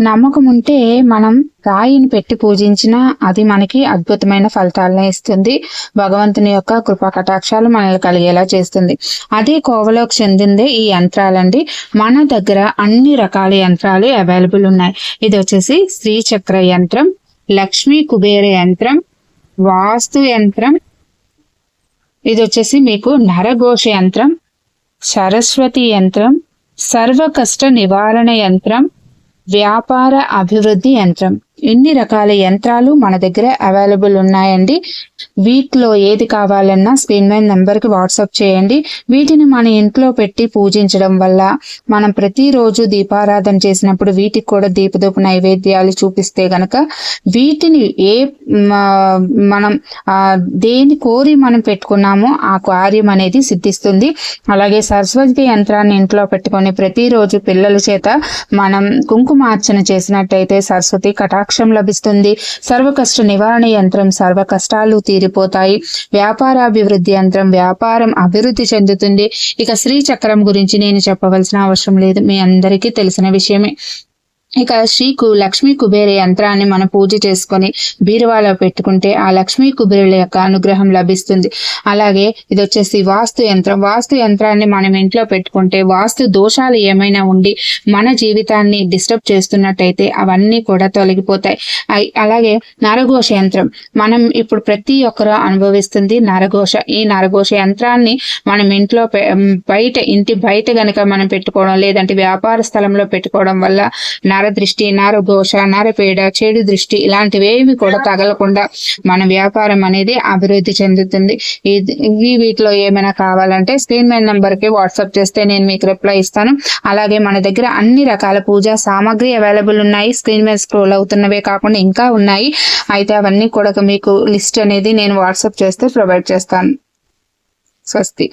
నమ్మకం ఉంటే మనం రాయిని పెట్టి పూజించినా అది మనకి అద్భుతమైన ఫలితాలను ఇస్తుంది. భగవంతుని యొక్క కృపా కటాక్షాలు మనల్ని కలిగేలా చేస్తుంది. అదే కోవలోకి చెందిందే ఈ యంత్రాలండి. మన దగ్గర అన్ని రకాల యంత్రాలు అవైలబుల్ ఉన్నాయి. ఇది వచ్చేసి శ్రీచక్ర యంత్రం లక్ష్మీ కుబేర యంత్రం వాస్తు యంత్రం ఇది వచ్చేసి మీకు నరఘోష యంత్రం సరస్వతి యంత్రం సర్వ కష్ట నివారణ యంత్రం వ్యాపార అభివృద్ధి యంత్రం. ఎన్ని రకాల యంత్రాలు మన దగ్గర అవైలబుల్ ఉన్నాయండి? వీటిలో ఏది కావాలన్నా స్క్రీన్ మీద నెంబర్కి వాట్సాప్ చేయండి. వీటిని మన ఇంట్లో పెట్టి పూజించడం వల్ల మనం ప్రతిరోజు దీపారాధన చేసినప్పుడు వీటికి కూడా దీపదూప నైవేద్యాలు చూపిస్తే గనక వీటిని ఏ మనం దేని కోరి మనం పెట్టుకున్నామో ఆ కార్యం అనేది సిద్ధిస్తుంది. అలాగే సరస్వతి యంత్రాన్ని ఇంట్లో పెట్టుకొని ప్రతిరోజు పిల్లల చేత మనం కుంకుమార్చన చేసినట్టయితే సరస్వతి కటా మోక్షం లభిస్తుంది. సర్వకష్ట నివారణ యంత్రం సర్వ కష్టాలు తీరిపోతాయి. వ్యాపారాభివృద్ధి యంత్రం వ్యాపారం అభివృద్ధి చెందుతుంది. ఇక శ్రీ చక్రం గురించి నేను చెప్పవలసిన అవసరం లేదు. మీ అందరికీ తెలిసిన విషయమే. ఇక శ్రీకు లక్ష్మీ కుబేర యంత్రాన్ని మనం పూజ చేసుకొని బీరువాలో పెట్టుకుంటే ఆ లక్ష్మీ కుబేరుల యొక్క అనుగ్రహం లభిస్తుంది. అలాగే ఇది వచ్చేసి వాస్తు యంత్రం. వాస్తు యంత్రాన్ని మనం ఇంట్లో పెట్టుకుంటే వాస్తు దోషాలు ఏమైనా ఉండి మన జీవితాన్ని డిస్టర్బ్ చేస్తున్నట్టయితే అవన్నీ కూడా తొలగిపోతాయి. అలాగే నరఘోష యంత్రం. మనం ఇప్పుడు ప్రతి ఒక్కరు అనుభవిస్తుంది నరఘోష. ఈ నరఘోష యంత్రాన్ని మనం ఇంట్లో బయట ఇంటి బయట గనక మనం పెట్టుకోవడం లేదంటే వ్యాపార స్థలంలో పెట్టుకోవడం వల్ల నరదృష్టి నరఘోష నరపీడ చెడు దృష్టి ఇలాంటివేవి కూడా తగలకుండా మన వ్యాపారం అనేది అభివృద్ధి చెందుతుంది. ఇది వీటిలో ఏమైనా కావాలంటే స్క్రీన్ మీద నెంబర్కి వాట్సాప్ చేస్తే నేను మీకు రిప్లై ఇస్తాను. అలాగే మన దగ్గర అన్ని రకాల పూజా సామాగ్రి అవైలబుల్ ఉన్నాయి. స్క్రీన్ మీద స్క్రోల్ అవుతున్నవే కాకుండా ఇంకా ఉన్నాయి. అయితే అవన్నీ కూడా మీకు లిస్ట్ అనేది నేను వాట్సాప్ చేస్తే ప్రొవైడ్ చేస్తాను. స్వస్తి.